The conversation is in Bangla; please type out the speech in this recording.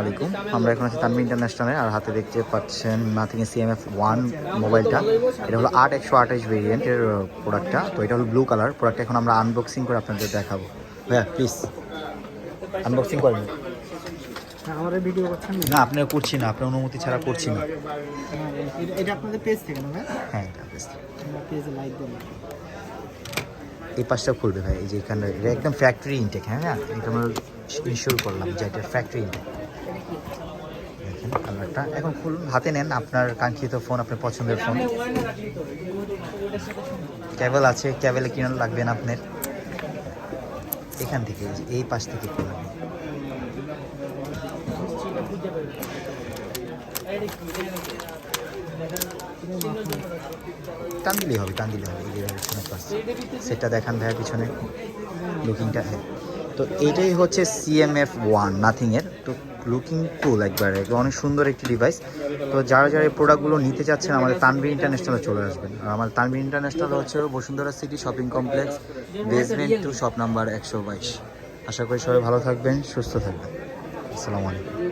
আলাইকুম। আমরা এখন আছি তানভি ইন্টারন্যাশনালে আর হাতে দেখতে পাচ্ছেন নাথিং সিএমএফ ওয়ান মোবাইলটা। এটা হলো আট একশো আঠাশ ভেরিয়েন্টের প্রোডাক্টটা তো এটা হলো ব্লু কালার প্রোডাক্ট এখন আমরা আনবক্সিং করে আপনাদের দেখাবো। ভাইয়া প্লিজ আনবক্সিং করেন। আমাদের ভিডিও করছেন না? আপনার করছি না। আপনার অনুমতি ছাড়া করছি না। হ্যাঁ, এটা- এটা আপনাদের পেজ থেকে না হ্যাঁ এটা পেজে লাইক এই পাশটা খুলবে ভাই। এই যে এখানে এটা একদম ফ্যাক্টরি ইনটেক হ্যাঁ হ্যাঁ এটা আমরা ইনশিওর করলাম যে এটা ফ্যাক্টরি ইনটেক এখন খুলুন হাতে নেন, আপনার কাঙ্ক্ষিত ফোন, আপনার পছন্দের ফোন। ক্যাবেল আছে ক্যাবেলে কিনা লাগবে না আপনার। এখান থেকে, এই পাশ থেকে দিলেই হবে, টান হবে, এই যে পিছনে পাশ। সেটা দেখান ভাইয়া পিছনে। লুকিংটা হ্যাঁ। তো এইটাই হচ্ছে সিএমএফ ওয়ান নাথিংয়ের তো লুকিং কুল একবারে অনেক সুন্দর একটি ডিভাইস তো যারা যারা এই প্রোডাক্টগুলো নিতে চাচ্ছেন, আমাদের তানবির ইন্টারন্যাশনালে চলে আসবেন। আর আমাদের তানবির ইন্টারন্যাশনাল হচ্ছে Bashundhara city shopping complex basement two shop number একশো বাইশ। আশা করি সবাই ভালো থাকবেন, সুস্থ থাকবেন। আসসালামু আলাইকুম।